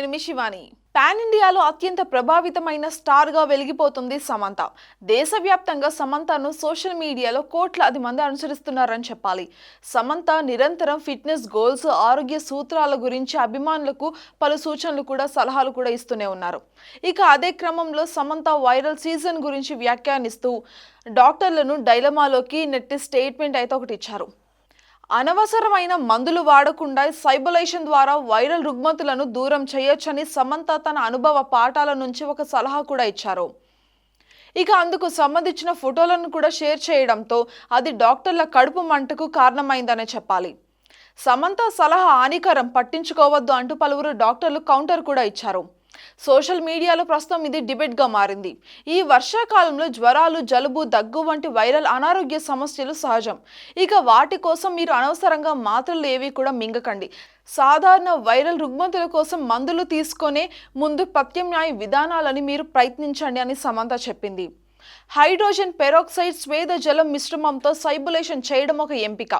నేను మీ శివాని. పాన్ ఇండియాలో అత్యంత ప్రభావితమైన స్టార్గా వెలిగిపోతుంది సమంత. దేశవ్యాప్తంగా సమంతను సోషల్ మీడియాలో కోట్లాది మంది అనుసరిస్తున్నారని చెప్పాలి. సమంత నిరంతరం ఫిట్నెస్ గోల్స్ ఆరోగ్య సూత్రాల గురించి అభిమానులకు పలు సూచనలు కూడా సలహాలు కూడా ఇస్తూనే ఉన్నారు. ఇక అదే క్రమంలో సమంత వైరల్ సీజన్ గురించి వ్యాఖ్యానిస్తూ డాక్టర్లను డైలమాలోకి నెట్టి స్టేట్మెంట్ అయితే ఒకటి ఇచ్చారు. అనవసరమైన మందులు వాడకుండా సైబలైషన్ ద్వారా వైరల్ రుగ్మతులను దూరం చేయొచ్చని సమంత తన అనుభవ పాఠాల నుంచి ఒక సలహా కూడా ఇచ్చారు. ఇక అందుకు సంబంధించిన ఫోటోలను కూడా షేర్ చేయడంతో అది డాక్టర్ల కడుపు మంటకు కారణమైందనే చెప్పాలి. సమంత సలహా హానికరం పట్టించుకోవద్దు అంటూ పలువురు డాక్టర్లు కౌంటర్ కూడా ఇచ్చారు. సోషల్ మీడియాలో ప్రస్తుతం ఇది డిబేట్గా మారింది. ఈ వర్షాకాలంలో జ్వరాలు జలుబు దగ్గు వంటి వైరల్ అనారోగ్య సమస్యలు సహజం. ఇక వాటి కోసం మీరు అనవసరంగా మాత్రలు ఏవి కూడా మింగకండి. సాధారణ వైరల్ రుగ్మతుల కోసం మందులు తీసుకునే ముందు ప్రత్యామ్నాయ విధానాలని మీరు ప్రయత్నించండి అని సమంత చెప్పింది. హైడ్రోజన్ పెరాక్సైడ్ స్వేద జలం మిశ్రమంతో సైబులేషన్ చేయడం ఒక ఎంపిక.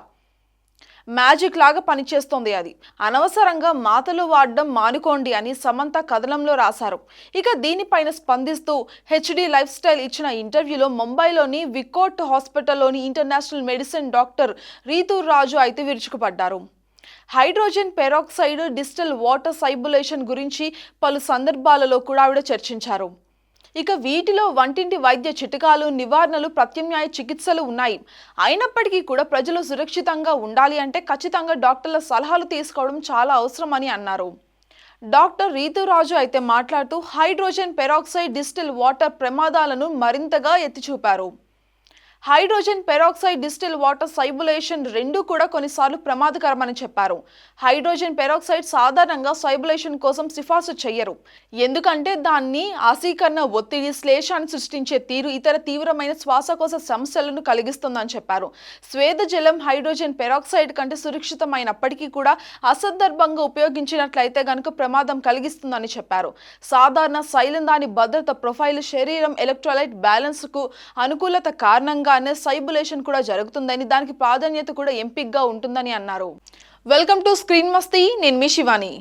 మ్యాజిక్ లాగా పనిచేస్తోంది అది. అనవసరంగా మాతలు వాడడం మానుకోండి అని సమంత కథనంలో రాశారు. ఇక దీనిపైన స్పందిస్తూ హెచ్డి లైఫ్ స్టైల్ ఇచ్చిన ఇంటర్వ్యూలో ముంబైలోని V Kota హాస్పిటల్లోని international medicine doctor Ritu Raju అయితే విరుచుకుపడ్డారు. హైడ్రోజన్ పెరాక్సైడ్ డిజిటల్ వాటర్ సైబులేషన్ గురించి పలు సందర్భాలలో కూడా ఆవిడ చర్చించారు. ఇక వీటిలో వంటింటి వైద్య చిట్కాలు నివారణలు ప్రత్యామ్నాయ చికిత్సలు ఉన్నాయి. అయినప్పటికీ కూడా ప్రజలు సురక్షితంగా ఉండాలి అంటే ఖచ్చితంగా డాక్టర్ల సలహాలు తీసుకోవడం చాలా అవసరమని అన్నారు. డాక్టర్ రీతురాజు అయితే మాట్లాడుతూ హైడ్రోజన్ పెరాక్సైడ్ డిజిటల్ వాటర్ ప్రమాదాలను మరింతగా ఎత్తి చూపారు హైడ్రోజన్ పెరాక్సైడ్ డిజిటల్ వాటర్ సైబులేషన్ రెండు కూడా కొన్నిసార్లు ప్రమాదకరమని చెప్పారు. హైడ్రోజన్ పెరాక్సైడ్ సాధారణంగా సైబులేషన్ కోసం సిఫార్సు చేయరు ఎందుకంటే దాన్ని ఆసీకరణ ఒత్తిడి శ్లేషాన్ని సృష్టించే తీరు ఇతర తీవ్రమైన శ్వాసకోశ సమస్యలను కలిగిస్తుందని చెప్పారు. స్వేద జలం హైడ్రోజన్ పెరాక్సైడ్ కంటే సురక్షితమైనప్పటికీ కూడా అసందర్భంగా ఉపయోగించినట్లయితే గనుక ప్రమాదం కలిగిస్తుందని చెప్పారు. సాధారణ శైలం దాని భద్రత ప్రొఫైల్ శరీరం ఎలక్ట్రోలైట్ బ్యాలెన్స్కు అనుకూలత కారణంగా కారణంగానే సైబులేషన్ కూడా జరుగుతుందని దానికి ప్రాధాన్యత కూడా ఎంపికగా ఉంటుందని అన్నారు. వెల్కమ్ టు స్క్రీన్ మస్తీ నేను మీ శివాని.